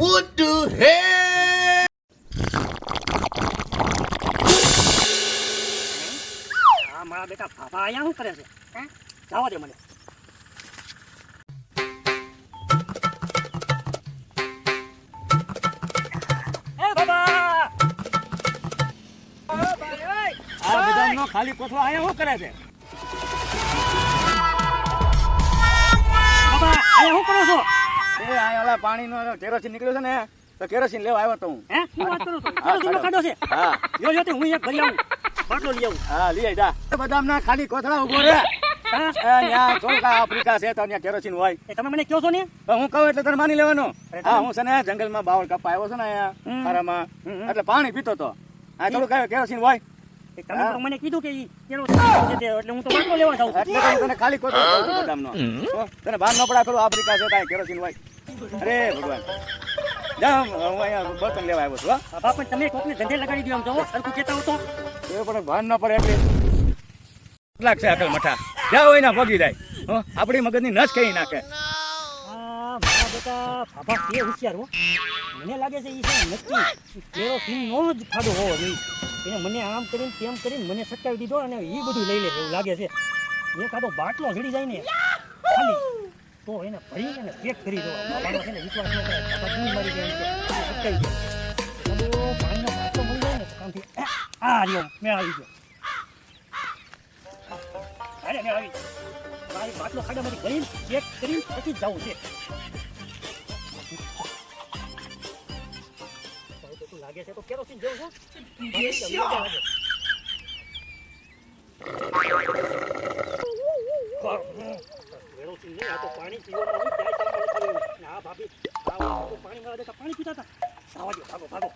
What the hell? મારા બેટા ભાભા અહીંયા શું કરે છે? હે? જવા દે મને. ખાલી કોથળો આયા શું કરે છે? બાબા આયા શું કરો છો? એ આ ઓલા પાણીનો કેરોસીન નીકળ્યો છે ને તો કેરોસીન લેવા આવ્યો તો હું. હે? શું વાત કરું છો. હા, કેરો કાઢો છે? હા. યો યો તે હું એક ભરી આવું. બાટલો લઈ આવું. હા લઈ જા. બદામના ખાલી કોથળા ઊભો રે. આફ્રિકા છે ત્યાં કેરોસીન હોય. તમે મને કહો છો ને? હું કહું એટલે તને માની લેવાનો. હા હું છે ને જંગલમાં બાવળ કપા આવ્યો છે ને અહીંયા ખારામાં. એટલે પાણી પીતો તો. આ થોડું કયો કેરોસીન હોય. તમે તો મને કીધું કે એટલે હું તો લેવા જાઉં એટલે તને ખાલી છું બદામનો. તને ભાન ન પડા થોડું આફ્રિકા છે કાંઈ કેરોસીન હોય. અરે ભગવાન. જા હું હું અહીંયા બર્તન લેવા આવ્યો છું હા. બાપા તમે કોકને ધંધે લગાડી દો આમ જો સરખું કહેતા હો તો. એ પણ ભાન ન પડે એટલે. કેટલાક છે અકલ મઠા. જાઓ એના ભોગી જાય. હો આપણી મગજની નસ કહી નાખે. આ મારા બેટા બાબા કે હોશિયાર હો. મને લાગે છે એ છે નક્કી. ઈ કેરો નો જ ફાડો હોવો જોઈએ. એને મને આમ કરીને તેમ કરીને મને સટકાવી દીધો અને એ બધું લઈ લે એવું લાગે છે. એ કાદો બાટલો જડી જાય ને. ખાલી. તો એને ભરીને ને પેક કરી દો બાબાનો છે ને વિશ્વાસ ન કરે બાબા ગુણ મારી જાય છે સટકાવી દે કાદો પાણીનો મળી જાય ને કામથી આ રહ્યો મેં આવી ગયો અરે મેં આવી મારી બાટલો ખાડામાંથી ભરીને ચેક કરીને પછી જવું છે લાગે છે તો કેરોસીન જેવું છે કેરોસીન નહીં, આ તો પાણી પીવામાં હું જાય નહીં. ને ભાભી પાણી પીતા હતા. સાવાજો ભાગો ભાગો.